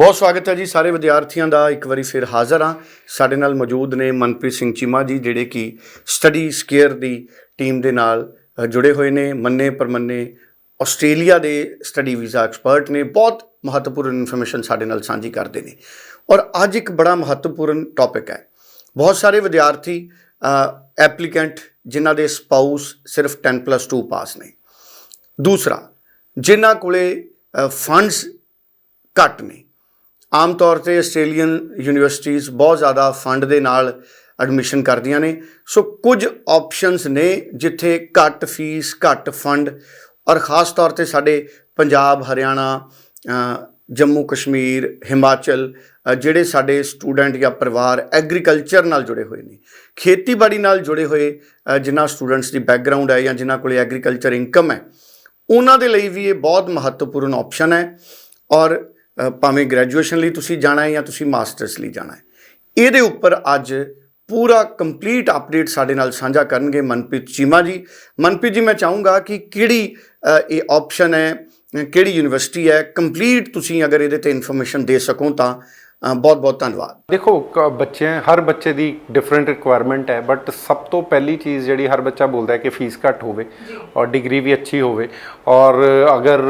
ਬਹੁਤ ਸਵਾਗਤ ਹੈ ਜੀ ਸਾਰੇ ਵਿਦਿਆਰਥੀਆਂ ਦਾ। ਇੱਕ ਵਾਰੀ ਫਿਰ ਹਾਜ਼ਰ ਹਾਂ। ਸਾਡੇ ਨਾਲ ਮੌਜੂਦ ਨੇ ਮਨਪ੍ਰੀਤ ਸਿੰਘ ਚੀਮਾ ਜੀ, ਜਿਹੜੇ ਕਿ ਸਟੱਡੀ ਸਕੇਅਰ ਦੀ ਟੀਮ ਦੇ ਨਾਲ ਜੁੜੇ ਹੋਏ ਨੇ। ਮੰਨੇ ਪਰਮੰਨੇ ਆਸਟ੍ਰੇਲੀਆ ਦੇ ਸਟੱਡੀ ਵੀਜ਼ਾ ਐਕਸਪਰਟ ਨੇ। ਬਹੁਤ ਮਹੱਤਵਪੂਰਨ ਇਨਫੋਰਮੇਸ਼ਨ ਸਾਡੇ ਨਾਲ ਸਾਂਝੀ ਕਰਦੇ ਨੇ। ਔਰ ਅੱਜ ਇੱਕ ਬੜਾ ਮਹੱਤਵਪੂਰਨ ਟੌਪਿਕ ਹੈ। ਬਹੁਤ ਸਾਰੇ ਵਿਦਿਆਰਥੀ ਐਪਲੀਕੈਂਟ ਜਿਨ੍ਹਾਂ ਦੇ ਸਪਾਊਸ ਸਿਰਫ 10+2 ਪਾਸ ਨੇ। ਦੂਸਰਾ, ਜਿਨ੍ਹਾਂ ਕੋਲੇ ਫੰਡਸ ਘੱਟ ਨੇ। ਆਮ ਤੌਰ ਤੇ ਆਸਟ੍ਰੇਲੀਅਨ ਯੂਨੀਵਰਸਿਟੀਆਂ ਬਹੁਤ ਜ਼ਿਆਦਾ ਫੰਡ ਦੇ ਨਾਲ ਐਡਮਿਸ਼ਨ ਕਰਦੀਆਂ ਨੇ। ਸੋ ਕੁਝ ਆਪਸ਼ਨਸ ਨੇ ਜਿੱਥੇ ਘੱਟ ਫੀਸ ਘੱਟ ਫੰਡ ਔਰ ਖਾਸ ਤੌਰ ਤੇ ਸਾਡੇ ਪੰਜਾਬ, ਹਰਿਆਣਾ ਜੰਮੂ, ਕਸ਼ਮੀਰ, ਹਿਮਾਚਲ ਜਿਹੜੇ ਸਾਡੇ ਸਟੂਡੈਂਟ ਜਾਂ ਪਰਿਵਾਰ ਐਗਰੀਕਲਚਰ ਨਾਲ ਜੁੜੇ ਹੋਏ ਨੇ। ਖੇਤੀਬਾੜੀ ਨਾਲ ਜੁੜੇ ਹੋਏ ਜਿਨ੍ਹਾਂ ਸਟੂਡੈਂਟਸ ਦੀ ਬੈਕਗ੍ਰਾਉਂਡ ਹੈ ਜਾਂ ਜਿਨ੍ਹਾਂ ਕੋਲੇ ਐਗਰੀਕਲਚਰ ਇਨਕਮ ਹੈ, ਉਹਨਾਂ ਦੇ ਲਈ ਵੀ ਇਹ ਬਹੁਤ ਮਹੱਤਵਪੂਰਨ ਆਪਸ਼ਨ ਹੈ ਔਰ ਭਾਵੇਂ ਗ੍ਰੈਜੂਏਸ਼ਨ ਲਈ ਤੁਸੀਂ ਜਾਣਾ ਹੈ ਜਾਂ ਤੁਸੀਂ ਮਾਸਟਰਸ ਲਈ ਜਾਣਾ ਹੈ। ਇਹਦੇ ਉੱਪਰ ਅੱਜ ਪੂਰਾ ਕੰਪਲੀਟ ਅਪਡੇਟ ਸਾਡੇ ਨਾਲ ਸਾਂਝਾ ਕਰਨਗੇ ਮਨਪ੍ਰੀਤ ਚੀਮਾ ਜੀ। ਮਨਪ੍ਰੀਤ ਜੀ, ਮੈਂ ਚਾਹੂੰਗਾ ਕਿ ਕਿਹੜੀ ਇਹ ਆਪਸ਼ਨ ਹੈ, ਕਿਹੜੀ ਯੂਨੀਵਰਸਿਟੀ ਹੈ ਕੰਪਲੀਟ ਤੁਸੀਂ ਅਗਰ ਇਹਦੇ ਤੇ ਇਨਫੋਰਮੇਸ਼ਨ ਦੇ ਸਕੋ ਤਾਂ ਬਹੁਤ ਬਹੁਤ ਧੰਨਵਾਦ। ਦੇਖੋ, ਕ- ਬੱਚੇ ਹਰ ਬੱਚੇ ਦੀ ਡਿਫਰੈਂਟ ਰਿਕੁਆਇਰਮੈਂਟ ਹੈ ਬਟ ਸਭ ਤੋਂ ਪਹਿਲੀ ਚੀਜ਼ ਜਿਹੜੀ ਹਰ ਬੱਚਾ ਬੋਲਦਾ ਹੈ ਕਿ ਫੀਸ ਘੱਟ ਹੋਵੇ ਔਰ ਡਿਗਰੀ ਵੀ ਅੱਛੀ ਹੋਵੇ। ਔਰ ਅਗਰ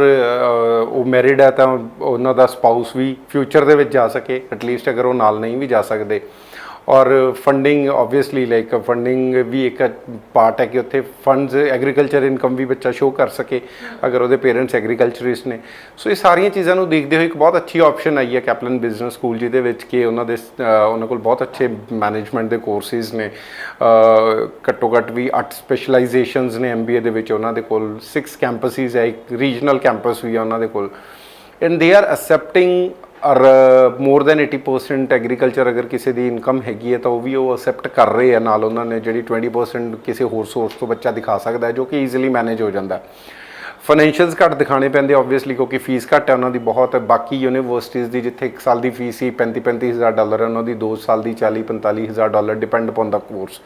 ਉਹ ਮੈਰਿਡ ਹੈ ਤਾਂ ਉਹਨਾਂ ਦਾ ਸਪਾਊਸ ਵੀ ਫਿਊਚਰ ਦੇ ਵਿੱਚ ਜਾ ਸਕੇ ਐਟਲੀਸਟ ਅਗਰ ਉਹ ਨਾਲ ਨਹੀਂ ਵੀ ਜਾ ਸਕਦੇ। ਔਰ ਫੰਡਿੰਗ ਆਬਵੀਅਸਲੀ ਲਾਈਕ ਫੰਡਿੰਗ ਵੀ ਇੱਕ ਪਾਰਟ ਹੈ ਕਿ ਉੱਥੇ ਫੰਡਸ ਐਗਰੀਕਲਚਰ ਇਨਕਮ ਵੀ ਬੱਚਾ ਸ਼ੋ ਕਰ ਸਕੇ, ਅਗਰ ਉਹਦੇ ਪੇਰੈਂਟਸ ਐਗਰੀਕਲਚਰਿਸਟ ਨੇ। ਸੋ ਇਹ ਸਾਰੀਆਂ ਚੀਜ਼ਾਂ ਨੂੰ ਦੇਖਦੇ ਹੋਏ ਇੱਕ ਬਹੁਤ ਅੱਛੀ ਆਪਸ਼ਨ ਆਈ ਹੈ ਕੈਪਲਨ ਬਿਜ਼ਨਸ ਸਕੂਲ ਜਿਹਦੇ ਵਿੱਚ ਕਿ ਉਹਨਾਂ ਦੇ ਉਹਨਾਂ ਕੋਲ ਬਹੁਤ ਅੱਛੇ ਮੈਨੇਜਮੈਂਟ ਦੇ ਕੋਰਸਿਸ ਨੇ। ਘੱਟੋ ਘੱਟ ਵੀ 8 ਸਪੈਸ਼ਲਾਈਜੇਸ਼ਨਸ ਨੇ ਐਮਬੀਏ ਦੇ ਵਿੱਚ, ਉਹਨਾਂ ਦੇ ਕੋਲ 6 ਕੈਂਪਸਿਸ ਹੈ, ਇੱਕ ਰੀਜਨਲ ਕੈਂਪਸ ਵੀ ਹੈ ਉਹਨਾਂ ਦੇ ਕੋਲ। ਐਂਡ ਦੇ ਆਰ ਅਸੈਪਟਿੰਗ ਔਰ ਮੋਰ ਦੈਨ 80% ਐਗਰੀਕਲਚਰ ਅਗਰ ਕਿਸੇ ਦੀ ਇਨਕਮ ਹੈਗੀ ਹੈ ਤਾਂ ਉਹ ਵੀ ਉਹ ਅਸੈਪਟ ਕਰ ਰਹੇ ਆ, ਨਾਲ ਉਹਨਾਂ ਨੇ ਜਿਹੜੀ 20% ਕਿਸੇ ਹੋਰ ਸੋਰਸ ਤੋਂ ਬੱਚਾ ਦਿਖਾ ਸਕਦਾ ਹੈ, ਜੋ ਕਿ ਈਜ਼ੀਲੀ ਮੈਨੇਜ ਹੋ ਜਾਂਦਾ ਫਾਈਨੈਂਸ਼ੀਅਲਸ ਘੱਟ ਦਿਖਾਣੇ ਪੈਂਦੇ ਆਬਵੀਅਸਲੀ ਕਿਉਂਕਿ ਫੀਸ ਘੱਟ ਹੈ, ਉਹਨਾਂ ਦੀ ਬਹੁਤ ਬਾਕੀ ਯੂਨੀਵਰਸਿਟੀਜ਼ ਦੀ ਜਿੱਥੇ 1 ਸਾਲ ਦੀ ਫੀਸ ਹੀ 35 35000 ਡਾਲਰ ਹੈ, ਉਹਨਾਂ ਦੀ 2 ਸਾਲ ਦੀ 40 45000 ਡਾਲਰ ਡਿਪੈਂਡ ਅਪਨ ਦਾ ਕੋਰਸ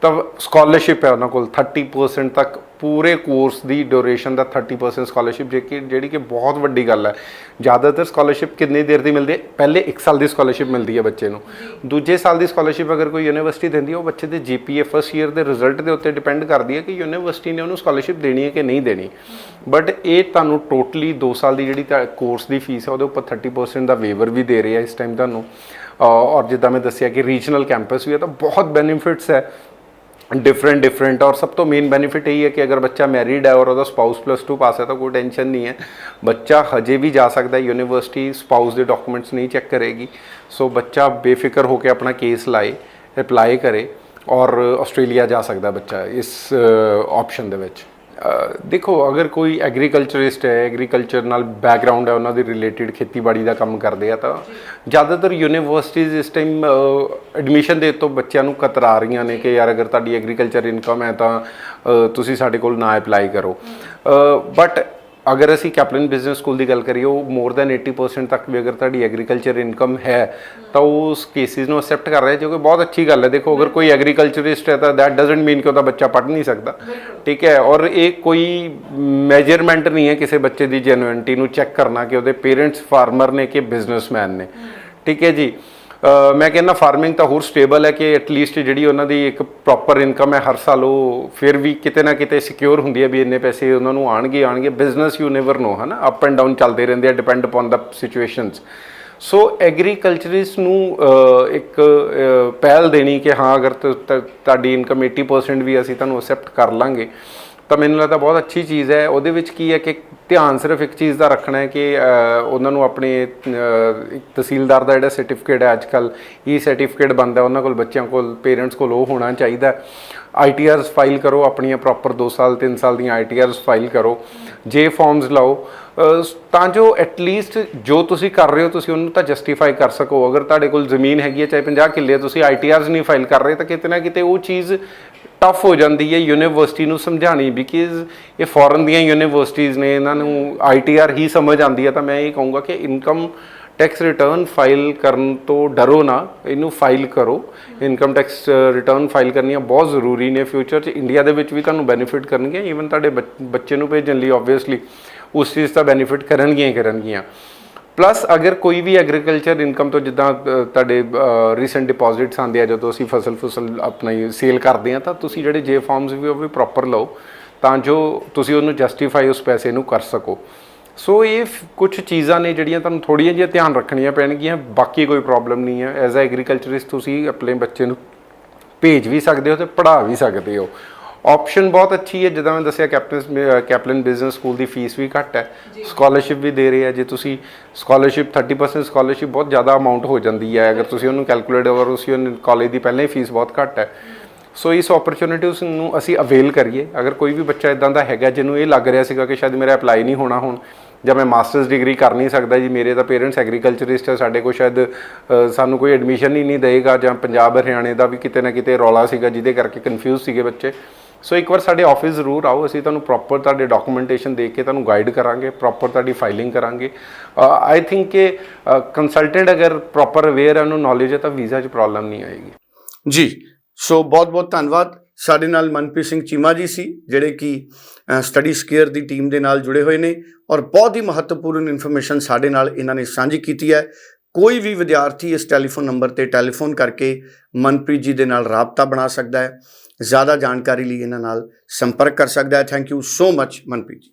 ਤਾਂ ਸਕਾਲਰਸ਼ਿਪ ਹੈ ਉਹਨਾਂ ਕੋਲ 30% ਤੱਕ ਪੂਰੇ ਕੋਰਸ ਦੀ ਡਿਊਰੇਸ਼ਨ ਦਾ 30% ਸਕਾਲਰਸ਼ਿਪ ਜਿਹੜੀ ਜਿਹੜੀ ਕਿ ਬਹੁਤ ਵੱਡੀ ਗੱਲ ਹੈ। ਜ਼ਿਆਦਾਤਰ ਸਕਾਲਰਸ਼ਿਪ ਕਿੰਨੀ ਦੇਰ ਦੀ ਮਿਲਦੀ ਹੈ? ਪਹਿਲੇ 1 ਸਾਲ ਦੀ ਸਕਾਲਰਸ਼ਿਪ ਮਿਲਦੀ ਹੈ ਬੱਚੇ ਨੂੰ। ਦੂਜੇ ਸਾਲ ਦੀ ਸਕਾਲਰਸ਼ਿਪ ਅਗਰ ਕੋਈ ਯੂਨੀਵਰਸਿਟੀ ਦਿੰਦੀ ਹੈ, ਉਹ ਬੱਚੇ ਦੇ ਜੀਪੀਏ ਫਸਟ ਈਅਰ ਦੇ ਰਿਜ਼ਲਟ ਦੇ ਉੱਤੇ ਡਿਪੈਂਡ ਕਰਦੀ ਹੈ ਕਿ ਯੂਨੀਵਰਸਿਟੀ ਨੇ ਉਹਨੂੰ ਸਕਾਲਰਸ਼ਿਪ ਦੇਣੀ ਹੈ ਕਿ ਨਹੀਂ ਦੇਣੀ। ਬਟ ਇਹ ਤੁਹਾਨੂੰ ਟੋਟਲੀ 2 ਸਾਲ ਦੀ ਜਿਹੜੀ ਕੋਰਸ ਦੀ ਫੀਸ ਹੈ, ਉਹਦੇ ਉੱਪਰ 30% ਦਾ ਵੇਵਰ ਵੀ ਦੇ ਰਿਹਾ ਇਸ ਟਾਈਮ ਤੁਹਾਨੂੰ। ਔਰ ਜਿੱਦਾਂ ਮੈਂ ਦੱਸਿਆ ਕਿ ਰੀਜਨਲ ਕੈਂਪਸ ਵੀ ਹੈ, ਤਾਂ ਬਹੁਤ ਬੈਨੀਫਿਟਸ ਹੈ। ਡਿਫਰੈਂਟ ਡਿਫਰੈਂਟ ਔਰ ਸਭ ਤੋਂ ਮੇਨ ਬੈਨੀਫਿਟ ਇਹ ਹੈ ਕਿ ਅਗਰ ਬੱਚਾ ਮੈਰਿਡ ਹੈ ਔਰ ਉਹਦਾ ਸਪਾਊਸ ਪਲੱਸ 2 ਪਾਸ ਹੈ ਤਾਂ ਕੋਈ ਟੈਨਸ਼ਨ ਨਹੀਂ ਹੈ ਬੱਚਾ ਹਜੇ ਵੀ ਜਾ ਸਕਦਾ ਹੈ ਯੂਨੀਵਰਸਿਟੀ ਸਪਾਊਸ ਦੇ ਡਾਕੂਮੈਂਟਸ ਨਹੀਂ ਚੈੱਕ ਕਰੇਗੀ ਸੋ ਬੱਚਾ ਬੇਫਿਕਰ ਹੋ ਕੇ ਆਪਣਾ ਕੇਸ ਲਾਏ ਅਪਲਾਈ ਕਰੇ ਔਰ ਆਸਟ੍ਰੇਲੀਆ ਜਾ ਸਕਦਾ ਬੱਚਾ ਇਸ ਆਪਸ਼ਨ ਦੇ ਵਿੱਚ ਦੇਖੋ, ਅਗਰ ਕੋਈ ਐਗਰੀਕਲਚਰਿਸਟ ਹੈ ਐਗਰੀਕਲਚਰ ਨਾਲ ਬੈਕਗ੍ਰਾਉਂਡ ਹੈ, ਉਹਨਾਂ ਦੇ ਰਿਲੇਟਡ ਖੇਤੀਬਾੜੀ ਦਾ ਕੰਮ ਕਰਦੇ ਆ, ਤਾਂ ਜ਼ਿਆਦਾਤਰ ਯੂਨੀਵਰਸਿਟੀਜ਼ ਇਸ ਟਾਈਮ ਐਡਮਿਸ਼ਨ ਦੇ ਤੋਂ ਬੱਚਿਆਂ ਨੂੰ ਕਤਰਾ ਰਹੀਆਂ ਨੇ ਕਿ ਯਾਰ, ਅਗਰ ਤੁਹਾਡੀ ਐਗਰੀਕਲਚਰ ਇਨਕਮ ਹੈ, ਤਾਂ ਤੁਸੀਂ ਸਾਡੇ ਕੋਲ ਨਾ ਅਪਲਾਈ ਕਰੋ। ਬਟ ਅਗਰ ਅਸੀਂ ਕੈਪਲਨ ਬਿਜ਼ਨਸ ਸਕੂਲ ਦੀ ਗੱਲ ਕਰੀਏ ਉਹ ਮੋਰ ਦੈਨ 80% ਤੱਕ ਵੀ ਅਗਰ ਤੁਹਾਡੀ ਐਗਰੀਕਲਚਰ ਇਨਕਮ ਹੈ ਤਾਂ ਉਹ ਉਸ ਕੇਸਿਸ ਨੂੰ ਅਸੈਪਟ ਕਰ ਰਿਹਾ ਜੋ ਕਿ ਬਹੁਤ ਅੱਛੀ ਗੱਲ ਹੈ। ਦੇਖੋ ਅਗਰ ਕੋਈ ਐਗਰੀਕਲਚਰਿਸਟ ਹੈ ਤਾਂ ਦੈਟ ਡਸਨਟ ਮੀਨ ਕਿ ਉਹਦਾ ਬੱਚਾ ਪੜ੍ਹ ਨਹੀਂ ਸਕਦਾ। ਠੀਕ ਹੈ ਔਰ ਇਹ ਕੋਈ ਮੈਜਰਮੈਂਟ ਨਹੀਂ ਹੈ ਕਿਸੇ ਬੱਚੇ ਦੀ ਜੈਨੂਇਨਟੀ ਨੂੰ ਚੈੱਕ ਕਰਨਾ ਕਿ ਉਹਦੇ ਪੇਰੈਂਟਸ ਫਾਰਮਰ ਨੇ ਕਿ ਬਿਜ਼ਨਸਮੈਨ ਨੇ। ਠੀਕ ਹੈ ਜੀ। ਮੈਂ ਕਹਿੰਦਾ ਫਾਰਮਿੰਗ ਤਾਂ ਹੋਰ ਸਟੇਬਲ ਹੈ ਕਿ ਐਟਲੀਸਟ ਜਿਹੜੀ ਉਹਨਾਂ ਦੀ ਇੱਕ ਪ੍ਰੋਪਰ ਇਨਕਮ ਹੈ ਹਰ ਸਾਲ ਉਹ ਫਿਰ ਵੀ ਕਿਤੇ ਨਾ ਕਿਤੇ ਸਿਕਿਉਰ ਹੁੰਦੀ ਹੈ ਵੀ ਇੰਨੇ ਪੈਸੇ ਉਹਨਾਂ ਨੂੰ ਆਣਗੇ ਆਣਗੇ ਬਿਜ਼ਨਸ ਯੂ ਨੈਵਰ ਨੋ ਹਨਾ? ਅਪ ਐਂਡ ਡਾਊਨ ਚੱਲਦੇ ਰਹਿੰਦੇ ਆ ਡਿਪੈਂਡ ਅਪਨ ਦਾ ਸਿਚੁਏਸ਼ਨਸ ਸੋ ਐਗਰੀਕਲਚਰਿਸਟ ਨੂੰ ਇੱਕ ਪਹਿਲ ਦੇਣੀ ਕਿ ਹਾਂ, ਅਗਰ ਤੁ- ਤੁਹਾਡੀ ਇਨਕਮ 80% ਵੀ ਅਸੀਂ ਤੁਹਾਨੂੰ ਅਸੈਪਟ ਕਰ ਲਾਂਗੇ। ਤਾਂ ਮੈਨੂੰ ਲੱਗਦਾ ਬਹੁਤ ਅੱਛੀ ਚੀਜ਼ ਹੈ। ਉਹਦੇ ਵਿੱਚ ਕੀ ਹੈ ਕਿ ਧਿਆਨ ਸਿਰਫ ਇੱਕ ਚੀਜ਼ ਦਾ ਰੱਖਣਾ ਹੈ ਕਿ ਉਹਨਾਂ ਨੂੰ ਆਪਣੇ ਇੱਕ ਤਹਿਸੀਲਦਾਰ ਦਾ ਜਿਹੜਾ ਸਰਟੀਫਿਕੇਟ ਹੈ ਅੱਜਕੱਲ ਈ ਸਰਟੀਫਿਕੇਟ ਬਣਦਾ ਉਹਨਾਂ ਕੋਲ ਬੱਚਿਆਂ ਕੋਲ ਪੇਰੈਂਟਸ ਕੋਲ ਉਹ ਹੋਣਾ ਚਾਹੀਦਾ ਆਈਟੀਆਰਸ ਫਾਈਲ ਕਰੋ, ਆਪਣੀਆਂ ਪ੍ਰੋਪਰ 2 ਸਾਲ 3 ਸਾਲ ਦੀਆਂ ਆਈਟੀਆਰਸ ਫਾਈਲ ਕਰੋ। ਜੇ ਫਾਰਮਸ ਲਾਓ ਤਾਂ ਜੋ ਐਟਲੀਸਟ ਜੋ ਤੁਸੀਂ ਕਰ ਰਹੇ ਹੋ, ਤੁਸੀਂ ਉਹਨੂੰ ਤਾਂ ਜਸਟੀਫਾਈ ਕਰ ਸਕੋ। ਅਗਰ ਤੁਹਾਡੇ ਕੋਲ ਜ਼ਮੀਨ ਹੈਗੀ ਹੈ, ਚਾਹੇ 50 ਕਿੱਲੇ ਤੁਸੀਂ ਆਈਟੀਆਰਸ ਨਹੀਂ ਫਾਈਲ ਕਰ ਰਹੇ, ਤਾਂ ਕਿਤੇ ਨਾ ਕਿਤੇ ਉਹ ਚੀਜ਼ ਟਫ ਹੋ ਜਾਂਦੀ ਹੈ ਯੂਨੀਵਰਸਿਟੀ ਨੂੰ ਸਮਝਾਣੀ ਬਿਕਾਜ਼ ਇਹ ਫੋਰਨ ਦੀਆਂ ਯੂਨੀਵਰਸਿਟੀਆਂ ਨੇ, ਇਹਨਾਂ ਨੂੰ ਆਈਟੀਆਰ ਹੀ ਸਮਝ ਆਉਂਦੀ ਹੈ। ਤਾਂ ਮੈਂ ਇਹ ਕਹੂੰਗਾ ਕਿ ਇਨਕਮ ਟੈਕਸ ਰਿਟਰਨ ਫਾਈਲ ਕਰਨ ਤੋਂ ਡਰੋ ਨਾ, ਇਹਨੂੰ ਫਾਈਲ ਕਰੋ। ਇਨਕਮ ਟੈਕਸ ਰਿਟਰਨ ਫਾਈਲ ਕਰਨੀਆਂ ਬਹੁਤ ਜ਼ਰੂਰੀ ਨੇ ਫਿਊਚਰ 'ਚ। ਇੰਡੀਆ ਦੇ ਵਿੱਚ ਵੀ ਤੁਹਾਨੂੰ ਬੈਨੀਫਿਟ ਕਰਨਗੀਆਂ ਈਵਨ ਤੁਹਾਡੇ ਬੱਚ- ਬੱਚੇ ਨੂੰ ਭੇਜਣ ਲਈ ਆਬਵੀਅਸਲੀ ਉਸ ਚੀਜ਼ ਦਾ ਬੈਨੀਫਿਟ ਕਰਨਗੀਆਂ ਹੀ ਕਰਨਗੀਆਂ। ਪਲੱਸ ਅਗਰ ਕੋਈ ਵੀ ਐਗਰੀਕਲਚਰ ਇਨਕਮ ਤੋਂ ਜਿੱਦਾਂ ਤੁਹਾਡੇ ਰੀਸੈਂਟ ਡਿਪੋਜ਼ਿਟਸ ਆਉਂਦੇ ਆ, ਜਦੋਂ ਅਸੀਂ ਫਸਲ ਫਸਲ ਆਪਣੀ ਸੇਲ ਕਰਦੇ ਆ, ਤਾਂ ਤੁਸੀਂ ਜਿਹੜੇ ਜੇ ਫਾਰਮਸ ਵੀ ਉਹ ਵੀ ਪ੍ਰੋਪਰ ਲਓ, ਤਾਂ ਜੋ ਤੁਸੀਂ ਉਹਨੂੰ ਜਸਟੀਫਾਈ ਉਸ ਪੈਸੇ ਨੂੰ ਕਰ ਸਕੋ। ਸੋ ਇਹ ਕੁਝ ਚੀਜ਼ਾਂ ਨੇ ਜਿਹੜੀਆਂ ਤੁਹਾਨੂੰ ਥੋੜੀਆਂ ਜਿਹੀਆਂ ਧਿਆਨ ਰੱਖਣੀਆਂ ਪੈਣਗੀਆਂ ਬਾਕੀ ਕੋਈ ਪ੍ਰੋਬਲਮ ਨਹੀਂ ਹੈ। ਐਜ਼ ਅ ਐਗਰੀਕਲਚਰਿਸਟ ਤੁਸੀਂ ਆਪਣੇ ਬੱਚੇ ਨੂੰ ਭੇਜ ਵੀ ਸਕਦੇ ਹੋ ਤੇ ਪੜ੍ਹਾ ਵੀ ਸਕਦੇ ਹੋ। ਆਪਸ਼ਨ ਬਹੁਤ ਅੱਛੀ ਹੈ। ਜਿੱਦਾਂ ਮੈਂ ਦੱਸਿਆ ਕੈਪਟਨ ਕੈਪਲਨ ਬਿਜ਼ਨਸ ਸਕੂਲ ਦੀ ਫੀਸ ਵੀ ਘੱਟ ਹੈ। ਸਕਾਲਰਸ਼ਿਪ ਵੀ ਦੇ ਰਹੇ ਆ ਜੇ ਤੁਸੀਂ ਸਕਾਲਰਸ਼ਿਪ 30% ਸਕਾਲਰਸ਼ਿਪ ਬਹੁਤ ਜ਼ਿਆਦਾ ਅਮਾਉਂਟ ਹੋ ਜਾਂਦੀ ਹੈ। ਅਗਰ ਤੁਸੀਂ ਉਹਨੂੰ ਕੈਲਕੂਲੇਟ ਕਰੋ ਉਸੇ ਕਾਲਜ ਦੀ ਪਹਿਲਾਂ ਹੀ ਫੀਸ ਬਹੁਤ ਘੱਟ ਹੈ। ਸੋ ਇਸ ਓਪਰਚ्युनिटीਜ਼ ਨੂੰ ਅਸੀਂ ਅਵੇਲ ਕਰੀਏ। ਅਗਰ ਕੋਈ ਵੀ ਬੱਚਾ ਇਦਾਂ ਦਾ ਹੈਗਾ ਜਿਹਨੂੰ ਇਹ ਲੱਗ ਰਿਹਾ ਸੀਗਾ ਕਿ ਸ਼ਾਇਦ ਮੇਰਾ ਅਪਲਾਈ ਨਹੀਂ ਹੋਣਾ ਹੁਣ ਜਾਂ ਮੈਂ ਮਾਸਟਰਸ ਡਿਗਰੀ ਕਰ ਨਹੀਂ ਸਕਦਾ ਜੀ, ਮੇਰੇ ਤਾਂ ਪੇਰੈਂਟਸ ਐਗਰੀਕਲਚਰਿਸਟ ਹੈ ਸਾਡੇ ਕੋਲ ਸ਼ਾਇਦ ਸਾਨੂੰ ਕੋਈ ਐਡਮਿਸ਼ਨ ਹੀ ਨਹੀਂ ਦੇਗਾ ਜਾਂ ਪੰਜਾਬ ਹਰਿਆਣੇ ਦਾ ਵੀ ਕਿਤੇ ਨਾ ਕਿਤੇ ਰੌਲਾ ਸੀਗਾ, ਜਿਹਦੇ ਕਰਕੇ ਕਨਫਿਊਜ਼ ਸੀਗੇ ਬੱਚੇ। ਸੋ ਇੱਕ ਵਾਰ ਸਾਡੇ ਆਫਿਸ ਜ਼ਰੂਰ ਆਓ, ਅਸੀਂ ਤੁਹਾਨੂੰ ਪ੍ਰੋਪਰ ਤੁਹਾਡੇ ਡਾਕੂਮੈਂਟੇਸ਼ਨ ਦੇ ਕੇ ਤੁਹਾਨੂੰ ਗਾਈਡ ਕਰਾਂਗੇ ਪ੍ਰੋਪਰ ਤੁਹਾਡੀ ਫਾਈਲਿੰਗ ਕਰਾਂਗੇ। ਆਈ ਥਿੰਕ ਕਿ ਕੰਸਲਟੈਂਟ ਅਗਰ ਪ੍ਰੋਪਰ ਅਵੇਅਰ ਹੈ ਉਹਨੂੰ ਨੌਲੇਜ ਹੈ ਤਾਂ ਵੀਜ਼ਾ 'ਚ ਪ੍ਰੋਬਲਮ ਨਹੀਂ ਆਏਗੀ ਜੀ ਸੋ ਬਹੁਤ-ਬਹੁਤ ਧੰਨਵਾਦ। ਸਾਡੇ ਨਾਲ ਮਨਪ੍ਰੀਤ ਸਿੰਘ ਚੀਮਾ ਜੀ ਸੀ, ਜਿਹੜੇ ਕਿ ਸਟੱਡੀ ਸਕੇਅਰ ਦੀ ਟੀਮ ਦੇ ਨਾਲ ਜੁੜੇ ਹੋਏ ਨੇ ਔਰ ਬਹੁਤ ਹੀ ਮਹੱਤਵਪੂਰਨ ਇਨਫੋਰਮੇਸ਼ਨ ਸਾਡੇ ਨਾਲ ਇਹਨਾਂ ਨੇ ਸਾਂਝੀ ਕੀਤੀ ਹੈ। ਕੋਈ ਵੀ ਵਿਦਿਆਰਥੀ ਇਸ ਟੈਲੀਫੋਨ ਨੰਬਰ ਤੇ ਟੈਲੀਫੋਨ ਕਰਕੇ ਮਨਪ੍ਰੀਤ ਜੀ ਦੇ ਨਾਲ ਰਾਬਤਾ ਬਣਾ ਸਕਦਾ ਹੈ। ਜ਼ਿਆਦਾ ਜਾਣਕਾਰੀ ਲਈ ਇਹਨਾਂ ਨਾਲ ਸੰਪਰਕ ਕਰ ਸਕਦਾ ਹੈ। Thank you so much Manpreet ji.